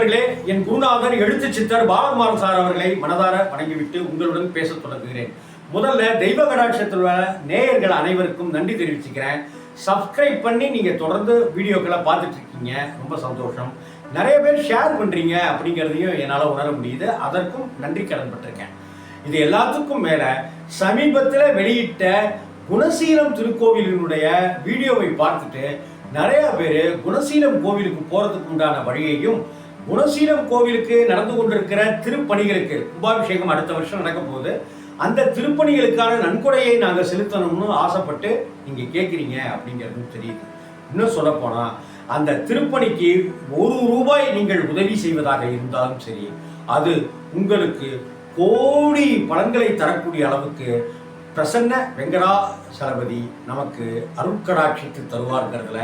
நண்பர்களே என் குருநாதர் எழுத்து சித்தர் பாலகுமாரன் சார் அவர்களை மனதார வணங்கிவிட்டு உங்களுடன் பேச தொடங்குகிறேன். முதல்ல தெய்வ கடாட்சத்தில் உள்ள நேயர்கள் அனைவருக்கும் நன்றி தெரிவிச்சுக்கிறேன். சப்ஸ்கிரைப் பண்ணி நீங்கள் தொடர்ந்து வீடியோக்களை பார்த்துட்டு இருக்கீங்க. ரொம்ப சந்தோஷம். நிறைய பேர் ஷேர் பண்ணுறீங்க அப்படிங்கிறதையும் என்னால் உணர முடியுது. அதற்கும் நன்றி கடன் பட்டிருக்கேன். இது எல்லாத்துக்கும் மேலே சமீபத்தில் வெளியிட்ட குணசீலம் திருக்கோவிலினுடைய வீடியோவை பார்த்துட்டு நிறைய பேர் குணசீலம் கோவிலுக்கு போகிறதுக்கு உண்டான வழியையும் குணசீலம் கோவிலுக்கு நடந்து கொண்டிருக்கிற திருப்பணிகளுக்கு கும்பாபிஷேகம் அடுத்த வருஷம் நடக்க போகுது. அந்த திருப்பணிகளுக்கான நன்கொடையை நாங்கள் செலுத்தணும்னு ஆசைப்பட்டு நீங்கள் கேட்குறீங்க அப்படிங்கிறதும் தெரியுது. இன்னும் சொல்லப்போனால் அந்த திருப்பணிக்கு ஒரு ரூபாய் நீங்கள் உதவி செய்வதாக இருந்தாலும் சரி அது உங்களுக்கு கோடி பலன்களை தரக்கூடிய அளவுக்கு பிரசன்ன வெங்கடா சலபதி நமக்கு அருட்கடாட்சித்து தருவார்கிறதுல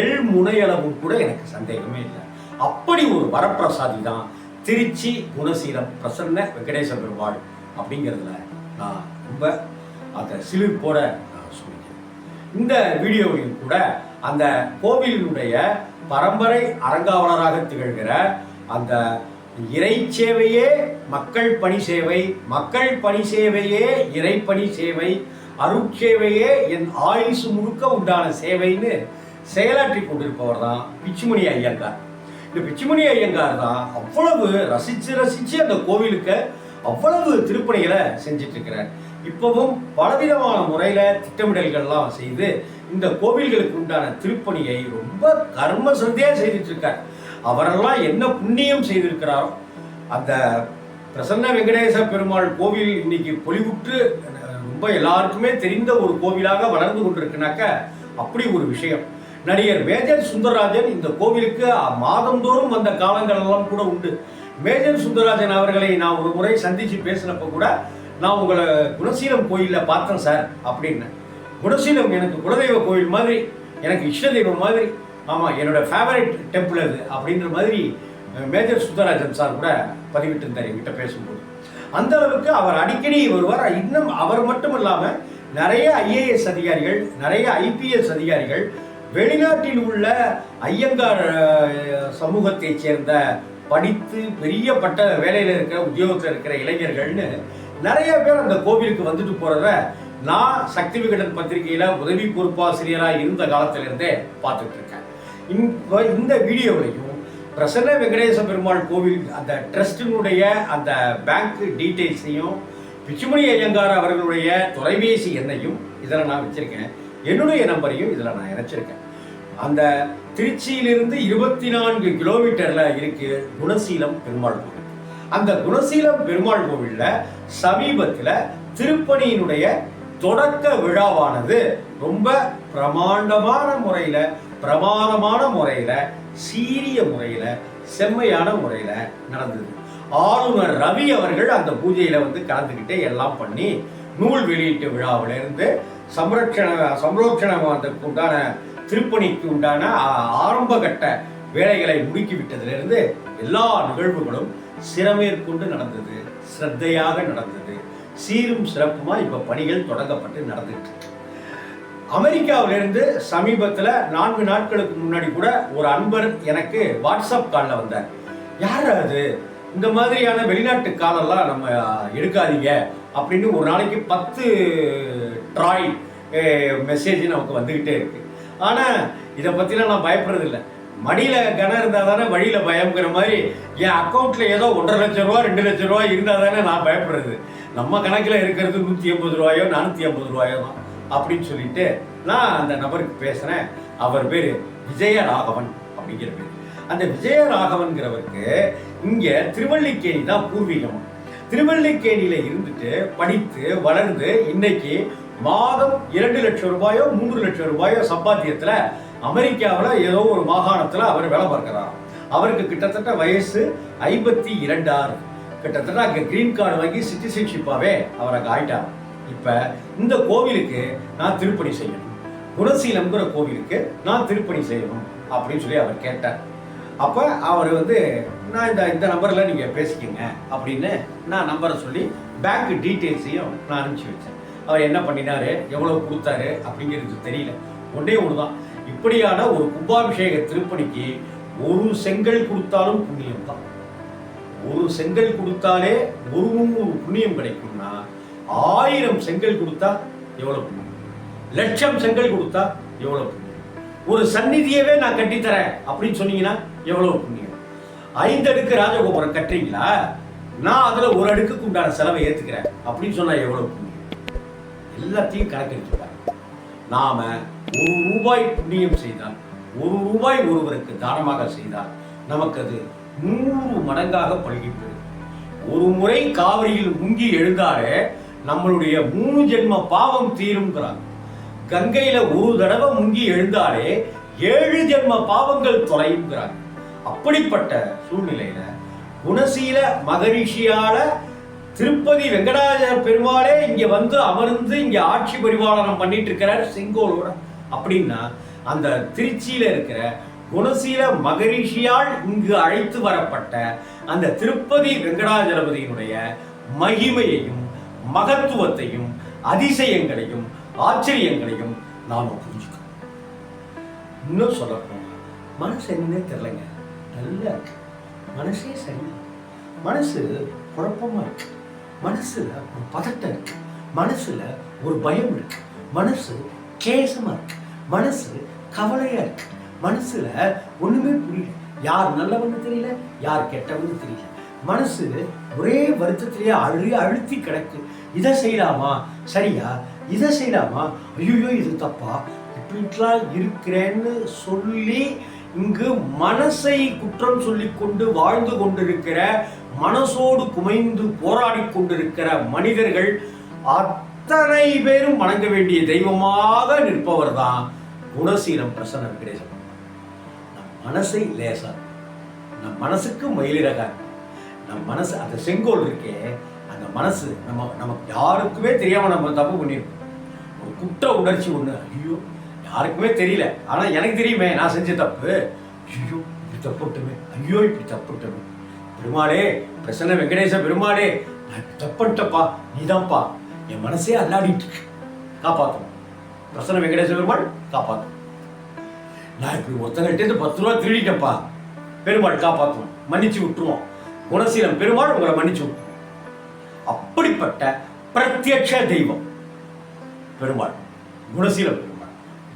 எள் முனையளவும் கூட எனக்கு சந்தேகமே இல்லை. அப்படி ஒரு வரப்பிரசாதி தான் திருச்சி குணசீலம் பிரசன்ன வெங்கடேச பெருமாள் அப்படிங்கிறதுல நான் ரொம்ப அந்த சிலிர்ப்போட நான் சொல்லிக்கிறேன். இந்த வீடியோவையும் கூட அந்த கோவிலினுடைய பரம்பரை அறங்காவலராக திகழ்கிற அந்த இறை சேவையே மக்கள் பணி சேவை மக்கள் பணி சேவையே இறை பணி சேவை அருட்சேவையே என் ஆயுசு முழுக்க உண்டான சேவைன்னு செயலாற்றி கொண்டிருப்பவர் தான் பிச்சுமணி ஐயங்கார். இந்த பிச்சுமணி ஐயங்கார் தான் அவ்வளவு ரசிச்சு ரசிச்சு அந்த கோவிலுக்கு அவ்வளவு திருப்பணிகளை செஞ்சிட்டு இருக்கிறார் இப்பவும் பலவிதமான முறையில திட்டமிடல்கள்லாம் செய்து இந்த கோவில்களுக்கு உண்டான திருப்பணியை ரொம்ப கர்ம சந்தையா செய்துட்டு இருக்கார் அவரெல்லாம் என்ன புண்ணியம் செய்திருக்கிறாரோ அந்த பிரசன்ன வெங்கடேச பெருமாள் கோவில் இன்னைக்கு பொலிவுற்று ரொம்ப எல்லாருக்குமே தெரிந்த ஒரு கோவிலாக வளர்ந்து கொண்டிருக்குனாக்க அப்படி ஒரு விஷயம். நடிகர் மேஜர் சுந்தரராஜன் இந்த கோவிலுக்கு மாதந்தோறும் வந்த காலங்கள் எல்லாம் கூட உண்டு. மேஜர் சுந்தரராஜன் அவர்களை நான் ஒரு முறை சந்திச்சு பேசினப்ப கூட நான் உங்களை குணசீலம் கோயிலில் பார்த்தேன் சார் அப்படின்னு. குணசீலம் எனக்கு குலதெய்வ கோயில் மாதிரி எனக்கு இஷ்ட தெய்வம் மாதிரி. ஆமாம் என்னோட ஃபேவரட் டெம்பிள் அது அப்படின்ற மாதிரி மேஜர் சுந்தரராஜன் சார் கூட பதிவிட்டு இருந்தார் என்கிட்ட பேசும்போது. அந்த அளவுக்கு அவர் அடிக்கடி வருவார். இன்னும் அவர் மட்டும் இல்லாமல் நிறைய ஐஏஎஸ் அதிகாரிகள் நிறைய ஐபிஎஸ் அதிகாரிகள் வெளிநாட்டில் உள்ள ஐயங்கார் சமூகத்தைச் சேர்ந்த படித்து பெரிய பட்ட வேலையில் இருக்கிற உத்தியோகத்தில் இருக்கிற இளைஞர்கள்னு நிறைய பேர் அந்த கோவிலுக்கு வந்துட்டு போகிறத நான் சக்தி விகடன் பத்திரிகையில் உதவி பொறுப்பாசிரியராக இருந்த காலத்திலிருந்தே பார்த்துட்டு இருக்கேன் இந்த இந்த வீடியோவிலையும் பிரசன்ன வெங்கடேச பெருமாள் கோவில் அந்த ட்ரஸ்டினுடைய அந்த பேங்க் டீட்டெயில்ஸையும் பிச்சுமணி ஐயங்கார் அவர்களுடைய தொலைபேசி எண்ணையும் இதில் நான் வச்சுருக்கேன். என்னுடைய நம்பரையும் இதில் நான் இணைச்சிருக்கேன். அந்த திருச்சியிலிருந்து இருபத்தி நான்கு கிலோமீட்டர்ல இருக்கு குணசீலம் பெருமாள் கோவில். அந்த குணசீலம் பெருமாள் கோவில்ல சமீபத்தில் திருப்பணியினுடைய தொடக்க விழாவானது ரொம்ப பிரமாண்டமான முறையில பிரமாதமான முறையில சீரிய முறையில செம்மையான முறையில நடந்தது. ஆளுநர் ரவி அவர்கள் அந்த பூஜையில வந்து கலந்துக்கிட்டு எல்லாம் பண்ணி நூல் வெளியீட்டு விழாவிலிருந்து சம்ரட்சண சம்ரோட்சணம் உண்டான திருப்பணிக்கு உண்டான ஆரம்ப கட்ட வேலைகளை முடுக்கிவிட்டதிலிருந்து எல்லா நிகழ்வுகளும் சிறமேற்கொண்டு நடந்தது சிரத்தையாக நடந்தது. சீரும் சிறப்புமா இப்ப பணிகள் தொடங்கப்பட்டு நடந்துட்டு இருக்கு. அமெரிக்காவிலிருந்து சமீபத்தில் நான்கு நாட்களுக்கு முன்னாடி கூட ஒரு அன்பர் எனக்கு வாட்ஸ்அப் காலில் வந்தார். யார் அது? இந்த மாதிரியான வெளிநாட்டு காலெல்லாம் நம்ம எடுக்காதீங்க. அப்படின்னு ஒரு நாளைக்கு பத்து ட்ராய் மெசேஜ் நமக்கு வந்துக்கிட்டே இருக்கு. ஆனால் இதை பற்றிலாம் நான் பயப்படுறதில்ல. மடியில் கனம் இருந்தால் தானே வழியில் பயம்ங்கிற மாதிரி என் அக்கௌண்ட்டில் ஏதோ ஒன்றரை லட்ச ரூபா ரெண்டு லட்ச ரூபா இருந்தால் தானே நான் பயப்படுறது. நம்ம கணக்கில் இருக்கிறது நூற்றி எண்பது ரூபாயோ நானூற்றி ஐம்பது ரூபாயோ தான். அப்படின்னு சொல்லிட்டு நான் அந்த நபருக்கு பேசுகிறேன் அவர் பேர் விஜயராகவன் அப்படிங்கிற பேர். அந்த விஜயராகவன்கிறவருக்கு இங்கே திருவள்ளிக்கேணி தான் பூர்வீகம். திருவல்லிக்கேணியில இருந்துட்டு படித்து வளர்ந்து இன்னைக்கு மாதம் இரண்டு லட்சம் ரூபாயோ மூன்று லட்சம் ரூபாயோ சம்பாத்தியத்தில் அமெரிக்காவில் ஏதோ ஒரு மாகாணத்தில் அவர் வேலை பார்க்கிறார் அவருக்கு கிட்டத்தட்ட வயசு ஐம்பத்தி இரண்டு ஆறு. கிட்டத்தட்ட அங்கே கிரீன் கார்டு வாங்கி சிட்டிசன்ஷிப்பாகவே அவர் அங்கே ஆயிட்டார். இப்போ இந்த கோவிலுக்கு நான் திருப்பணி செய்யணும். குணசீலம்ங்கிற கோவிலுக்கு நான் திருப்பணி செய்யணும் அப்படின்னு சொல்லி அவர் கேட்டார். அப்போ அவர் வந்து நான் இந்த இந்த நம்பரில் நீங்கள் பேசிக்கங்க அப்படின்னு நான் நம்பரை சொல்லி பேங்க் டீட்டெயில்ஸையும் நான் அனுப்பிச்சி வச்சேன். அவர் என்ன பண்ணினாரு? எவ்வளோ கொடுத்தாரு? அப்படிங்கிறது தெரியல. ஒன்றே ஒன்று தான் இப்படியான ஒரு கும்பாபிஷேக திருப்பணிக்கு ஒரு செங்கல் கொடுத்தாலும் புண்ணியம் தான் ஒரு செங்கல் கொடுத்தாலே ஒரு நூறு புண்ணியம் கிடைக்கும்னா ஆயிரம் செங்கல் கொடுத்தா எவ்வளோ புண்ணியம்? லட்சம் செங்கல் கொடுத்தா எவ்வளோ புண்ணியம்? ஒரு சந்நிதியவே நான் கட்டித்தரேன் அப்படின்னு சொன்னீங்கன்னா எவ்வளோ புண்ணியம்? ஐந்து அடுக்கு ராஜகோபுரம் கட்டுறீங்களா? நான் அதுல ஒரு அடுக்குக்கு உண்டான செலவை ஏத்துக்கிறேன். அப்படின்னு சொன்னா எவ்வளவு புண்ணியம்? எல்லாத்தையும் கணக்கெடுத்துப்பாங்க நாம ஒரு ரூபாய் புண்ணியம் செய்தால் ஒரு ரூபாய் ஒருவருக்கு தானமாக செய்தால் நமக்கு அது நூறு மடங்காக பழகி போகும் ஒரு முறை காவிரியில் முங்கி எழுந்தாலே நம்மளுடைய மூணு ஜென்ம பாவம் தீரும்ங்கிறாங்க. கங்கையில ஒரு தடவை முங்கி எழுந்தாலே ஏழு ஜென்ம பாவங்கள் தொலையுங்கிறாங்க அப்படிப்பட்ட சூழ்நிலையில குணசீல மகரிஷியால திருப்பதி வெங்கடாஜர பெருமாளே இங்க வந்து அமர்ந்து இங்க ஆட்சி பரிபாலனம் பண்ணிட்டு இருக்கிறார் செங்கோலோட. அப்படின்னா அந்த திருச்சியில இருக்கிற குணசீல மகரிஷியால் இங்கு அழைத்து வரப்பட்ட அந்த திருப்பதி வெங்கடாஜலபதியினுடைய மகிமையையும் மகத்துவத்தையும் அதிசயங்களையும் ஆச்சரியங்களையும் நாம புரிஞ்சுக்கணும். இன்னும் சொல்ல மனசு என்னன்னே தெரியலங்க. நல்லா இருக்கு. மனசே சரி மனசு குழப்பமா இருக்கு. மனசுல ஒரு பதட்டம் இருக்கு. மனசுல ஒரு பயம் இருக்கு. மனசு கேசமா இருக்கு. மனசு கவலையா இருக்கு. மனசுல ஒண்ணுமே புரியல. யார் நல்லவன்னு தெரியல யார் கெட்டவன்னு தெரியல. மனசு ஒரே வருத்தத்திலேயே அழு அழுத்தி கிடக்கு. இதை செய்யலாமா? சரியா? இதை செய்யலாமா? ஐயோ இது தப்பா? இப்படிலாம் இருக்கிறேன்னு சொல்லி இங்கு மனசை குற்றம் சொல்லி கொண்டு வாழ்ந்து கொண்டிருக்கிற மனசோடு குமைந்து போராடி கொண்டிருக்கிற மனிதர்கள் அத்தனை பேரும் வணங்க வேண்டிய தெய்வமாக நிற்பவர் தான் குணசீலம் பிரசன்ன வெங்கடேசன் நம் மனசை லேசா நம் மனசுக்கு மயிலிறக நம் மனசு அந்த செங்கோல் இருக்கே அந்த மனசு நம்ம நமக்கு யாருக்குமே தெரியாம நம்ம தப்பு பண்ணியிருக்கோம் ஒரு குற்ற உணர்ச்சி ஒண்ணு ஐயோ யாருக்குமே தெரியல. ஆனால் எனக்கு தெரியுமே நான் செஞ்ச தப்பு. ஐயோ இப்படி தப்புட்டுமே ஐயோ இப்படி தப்புட்டுமே பெருமாளே பிரசன்ன வெங்கடேச பெருமாளே நான் தப்புட்டப்பா நீதான்ப்பா. என் மனசே அல்லாடிட்டு இருக்கு. பிரசன்ன வெங்கடேச பெருமாள் காப்பாற்றும் நான் இப்படி ஒருத்தங்கள்ட்ட இருந்து பத்து ரூபா திருடிட்டப்பா பெருமாள் காப்பாற்றுவோம் மன்னிச்சு விட்டுருவோம். குணசீலம் பெருமாள் உங்களை மன்னிச்சு விட்டுருவோம். அப்படிப்பட்ட பிரத்யட்ச தெய்வம். பெருமாள் குணசீலம்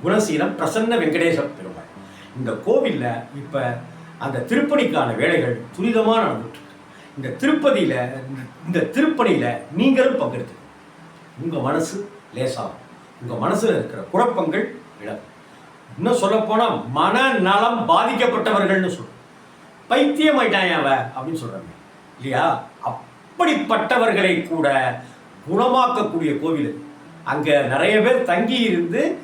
குணசீலம் பிரசன்ன வெங்கடேச பெருமாள். இந்த கோவில்ல இப்போ அந்த திருப்பணிக்கான வேலைகள் துரிதமாக நடந்துட்டு இந்த திருப்பதியில் இந்த- இந்த நீங்களும் பங்கெடுத்து உங்கள் மனசு லேசாகும். உங்கள் மனசில் இருக்கிற குழப்பங்கள் இழக்கும். இன்னும் சொல்லப்போனால் மனநலம் பாதிக்கப்பட்டவர்கள்னு சொல்றோம். பைத்தியம் ஆயிட்டான் அவ அப்படின்னு சொல்கிறாங்க இல்லையா? அப்படிப்பட்டவர்களை கூட குணமாக்கக்கூடிய கோவில் அங்கே நிறைய பேர் தங்கி இருந்து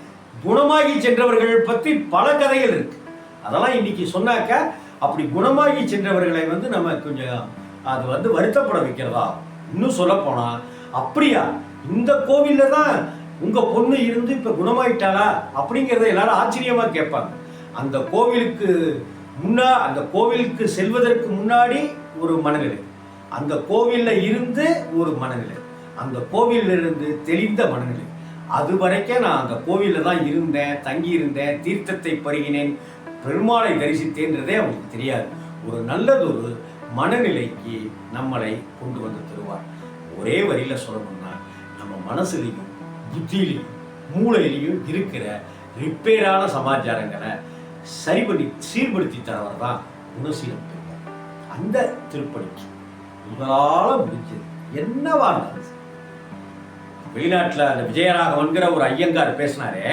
குணமாகி சென்றவர்கள் பற்றி பல கதைகள் இருக்கு. அதெல்லாம் இன்னைக்கு சொன்னாக்க அப்படி குணமாகி சென்றவர்களை வந்து நம்ம கொஞ்சம் அது வந்து வருத்தப்பட வைக்கிறதா? இன்னும் சொல்ல போனா அப்படியா? இந்த கோவில்ல தான் உங்க பொண்ணு இருந்து இப்ப குணமாயிட்டாளா? அப்படிங்கிறத எல்லாரும் ஆச்சரியமா கேட்பாங்க. அந்த கோவிலுக்கு முன்னா அந்த கோவிலுக்கு செல்வதற்கு முன்னாடி ஒரு மனநிலை. அந்த கோவில்ல இருந்து ஒரு மனநிலை. அந்த கோவிலில் இருந்து தெளிந்த மனநிலை. அது வரைக்கும் நான் அந்த கோவிலில் தான் இருந்தேன் தங்கி இருந்தேன் தீர்த்தத்தை பருகினேன் பெருமாளை தரிசித்தேன்றதே அவங்களுக்கு தெரியாது. ஒரு நல்லதொரு மனநிலைக்கு நம்மளை கொண்டு வந்து தருவார். ஒரே வரியில் சொல்லணும்னா நம்ம மனசுலையும் புத்தியிலையும் மூளையிலையும் இருக்கிற ரிப்பேரான சமாச்சாரங்களை சரி பண்ணி சீர்படுத்தி தரவர் தான் குணசீலம் பெருமாள். அந்த திருப்பணிக்கு உங்களால் முடிஞ்சது. என்னவா இருந்தாலும் வெளிநாட்டில் அந்த விஜயராகவன்கிற ஒரு ஐயங்கார் பேசினாரே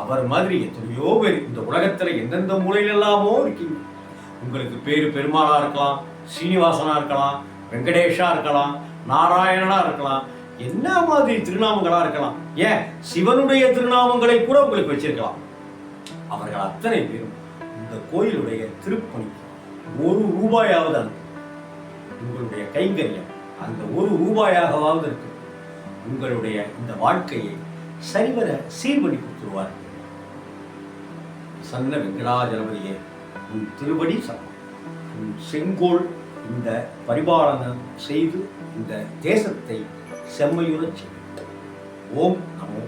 அவர் மாதிரி எத்தனையோ பேர் இந்த உலகத்தில் எந்தெந்த மூலையிலெல்லாமோ இருக்கீங்க. உங்களுக்கு பேர் பெருமாளா இருக்கலாம் சீனிவாசனா இருக்கலாம் வெங்கடேஷா இருக்கலாம் நாராயணனா இருக்கலாம் என்ன மாதிரி திருநாமங்களா இருக்கலாம். ஏன்? சிவனுடைய திருநாமங்களை கூட உங்களுக்கு வச்சிருக்கலாம். அவர்கள் அத்தனை பேரும் இந்த கோயிலுடைய திருப்பணி ஒரு ரூபாயாவது அனுப்பும் உங்களுடைய கைங்கரியம் அந்த ஒரு ரூபாயாகவாவது இருக்கு. உங்களுடைய இந்த வாழ்க்கையை சரிவர சீர்படி கொடுத்துருவார் சன்ன வெங்கடாஜலபதியே உன் திருவடி சமம். உன் செங்கோல் இந்த பரிபாலனம் செய்து இந்த தேசத்தை செம்மையுறச் செய்யும் ஓம் நமோ